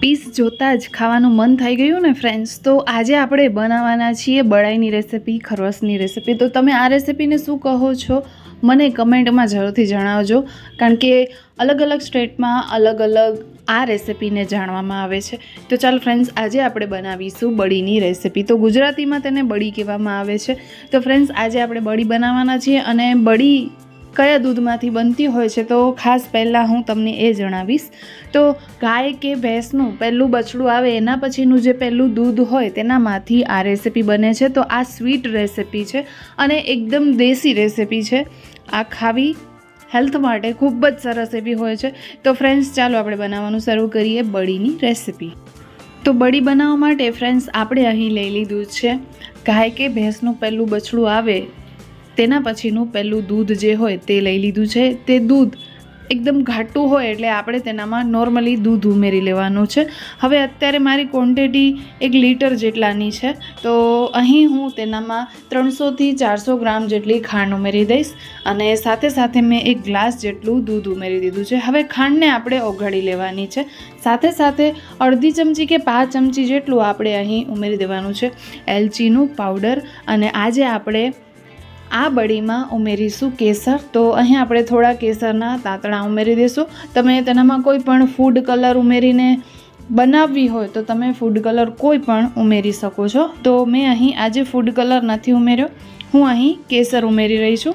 Piece જોતાં જ ખાવાનું મન થઈ ગયું ને ફ્રેન્ડ્સ તો આજે આપણે બનાવવાના છીએ બળાઈની રેસીપી ખરવસની રેસિપી તો તમે આ રેસીપીને શું કહો છો? મને કમેન્ટમાં જરૂરથી જણાવજો, કારણ કે અલગ અલગ સ્ટેટમાં અલગ અલગ આ રેસિપીને જાણવામાં આવે છે. તો ચાલો ફ્રેન્ડ્સ આજે આપણે બનાવીશું બળીની રેસીપી તો ગુજરાતીમાં તેને બળી કહેવામાં આવે છે. તો ફ્રેન્ડ્સ આજે આપણે બળી બનાવવાના છીએ અને બળી કયા દૂધમાંથી બનતી હોય છે તો ખાસ પહેલાં હું તમને એ જણાવીશ. તો ગાય કે ભેંસનું પહેલું બછડું આવે એના પછીનું જે પહેલું દૂધ હોય તેનામાંથી આ રેસિપી બને છે. તો આ સ્વીટ રેસિપી છે અને એકદમ દેશી રેસિપી છે. આ ખાવી હેલ્થ માટે ખૂબ જ સરસ એવી હોય છે. તો ફ્રેન્ડ્સ, ચાલો આપણે બનાવવાનું શરૂ કરીએ બળીની રેસિપી. તો બળી બનાવવા માટે ફ્રેન્ડ્સ, આપણે અહીં લઈ લીધું છે ગાય કે ભેંસનું પહેલું બછડું આવે તેના પછીનું પહેલું દૂધ જે હોય તે લઈ લીધું છે. તે દૂધ એકદમ ઘાટું હોય એટલે આપણે તેનામાં નોર્મલી દૂધ ઉમેરી લેવાનું છે. હવે અત્યારે મારી ક્વોન્ટિટી એક લીટર જેટલાની છે. તો અહીં હું તેનામાં ત્રણસોથી ચારસો ગ્રામ જેટલી ખાંડ ઉમેરી દઈશ અને સાથે સાથે મેં એક ગ્લાસ જેટલું દૂધ ઉમેરી દીધું છે. હવે ખાંડને આપણે ઓગાળી લેવાની છે. સાથે સાથે અડધી ચમચી કે પાંચ ચમચી જેટલું આપણે અહીં ઉમેરી દેવાનું છે. એલચીનું પાવડર અને આજે આપણે આ બળીમાં ઉમેરીશું કેસર. તો અહીં આપણે થોડા કેસરના તાતણા ઉમેરી દઈશું. તમે તેનામાં કોઈ પણ ફૂડ કલર ઉમેરીને બનાવવી હોય તો તમે ફૂડ કલર કોઈ પણ ઉમેરી શકો છો. તો મેં અહીં આજે ફૂડ કલર નથી ઉમેર્યો, હું અહીં કેસર ઉમેરી રહી છું.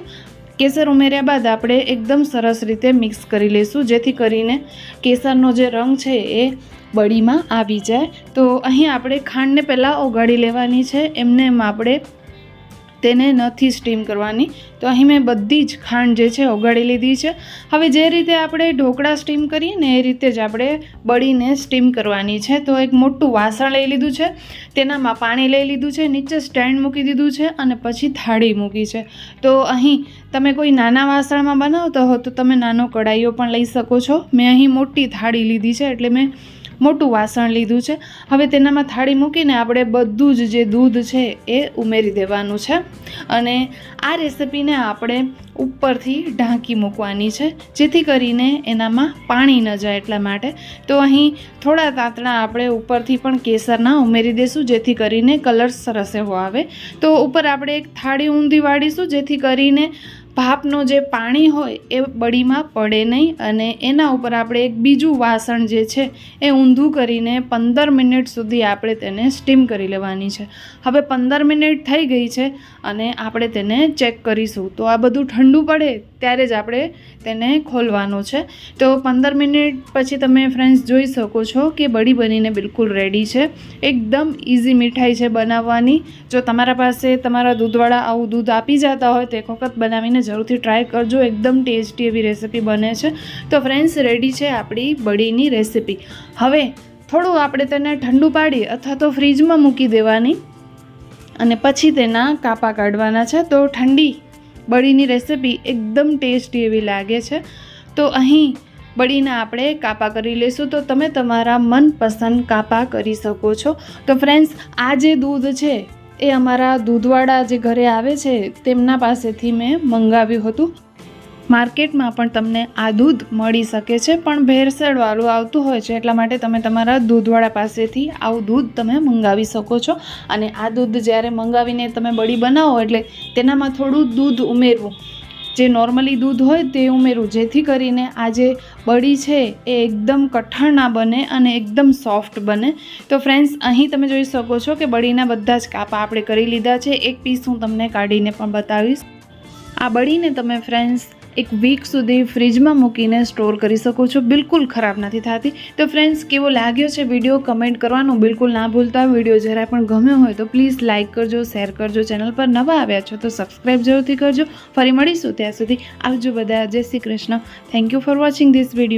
કેસર ઉમેર્યા બાદ આપણે એકદમ સરસ રીતે મિક્સ કરી લઈશું, જેથી કરીને કેસરનો જે રંગ છે એ બળીમાં આવી જાય. તો અહીં આપણે ખાંડને પહેલાં ઓગાળી લેવાની છે. એમને એમ આપણે તેને નથી સ્ટીમ કરવાની. તો અહીં મેં બધી જ ખાંડ જે છે ઓગાળી લીધી છે. હવે જે રીતે આપણે ઢોકળા સ્ટીમ કરીએ ને એ રીતે જ આપણે બળીને સ્ટીમ કરવાની છે. તો એક મોટું વાસણ લઈ લીધું છે. તેનામાં પાણી લઈ લીધું છે. નીચે સ્ટેન્ડ મૂકી દીધું છે અને પછી થાળી મૂકી છે. તો અહીં તમે કોઈ નાના વાસણમાં બનાવતા હો તો તમે નાનો કડાઈઓ પણ લઈ શકો છો. મેં અહીં મોટી થાળી લીધી છે એટલે મેં મોટું વાસણ લીધું છે. હવે તેનામાં થાળી મૂકીને આપણે બધું જ જે દૂધ છે એ ઉમેરી દેવાનું છે. અને આ રેસિપીને આપણે ઉપરથી ઢાંકી મૂકવાની છે, જેથી કરીને એનામાં પાણી ન જાય એટલા માટે. તો અહીં થોડા તાંતણા આપણે ઉપરથી પણ કેસરના ઉમેરી દઈશું જેથી કરીને કલર સરસ એવો આવે. તો ઉપર આપણે એક થાળી ઊંધી વાળીશું, જેથી કરીને ભાપનું જે પાણી હોય એ બળીમાં પડે નહીં અને એના ઉપર આપણે એક બીજું વાસણ જે છે એ ઊંધું કરીને પંદર મિનિટ સુધી આપણે તેને સ્ટીમ કરી લેવાની છે. હવે પંદર મિનિટ થઈ ગઈ છે અને આપણે તેને ચેક કરીશું. તો આ બધું ઠંડુ પડે ત્યારે જ આપણે તેને ખોલવાનું છે. તો પંદર મિનિટ પછી તમે ફ્રેન્ડ્સ જોઈ શકો છો કે બળી બનીને બિલકુલ રેડી છે. એકદમ ઇઝી મીઠાઈ છે બનાવવાની. જો તમારા પાસે તમારા દૂધવાળા આવું દૂધ આપી જતા હોય તો એક વખત બનાવીને જરૂરથી ટ્રાય કરજો. એકદમ ટેસ્ટી એવી રેસિપી બને છે. તો ફ્રેન્ડ્સ રેડી છે આપણી બળીની રેસિપી હવે થોડું આપણે તેને ઠંડુ પાડી અથવા તો ફ્રીજમાં મૂકી દેવાની અને પછી તેના કાપા કાઢવાના છે. તો ઠંડી બળીની રેસિપી એકદમ ટેસ્ટી એવી લાગે છે. તો અહીં બળીને આપણે કાપા કરી લઈશું તો તમે તમારા મનપસંદ કાપા કરી શકો છો. તો ફ્રેન્ડ્સ આ જે દૂધ છે, એ અમારા દૂધવાળા જે ઘરે આવે છે, તેમના પાસેથી મેં મંગાવ્યું હતું. માર્કેટમાં પણ તમને આ દૂધ મળી શકે છે, પણ ભેળસેળવાળું આવતું હોય છે, એટલા માટે તમે તમારા દૂધવાળા પાસેથી આવું દૂધ તમે મંગાવી શકો છો. અને આ દૂધ જ્યારે મંગાવીને તમે બળી બનાવો એટલે તેનામાં થોડું દૂધ ઉમેરવું. જે નોર્મલી દૂધ હોય તે ઉમેરવું. જેથી કરીને આ જે બળી છે એ એકદમ કઠણ ના બને અને એકદમ સોફ્ટ બને. તો ફ્રેન્ડ્સ અહીં તમે જોઈ શકો છો કે બળીના બધા જ કાપા આપણે કરી લીધા છે. એક પીસ હું તમને કાઢીને પણ બતાવીશ. આ બળીને તમે ફ્રેન્ડ્સ એક વીક સુધી ફ્રીજમાં મૂકીને સ્ટોર કરી શકો છો. બિલકુલ ખરાબ નથી થતી. તો ફ્રેન્ડ્સ કેવો લાગ્યો છે વીડિયો કમેન્ટ કરવાનું બિલકુલ ના ભૂલતા. વીડિયો જરાય પણ ગમ્યો હોય તો પ્લીઝ લાઇક કરજો શેર કરજો ચેનલ પર નવા આવ્યા છો તો સબસ્ક્રાઈબ જરૂરથી કરજો. ફરી મળીશું ત્યાં સુધી. આવજો બધા. જય Shri Krishna. Thank you for watching this video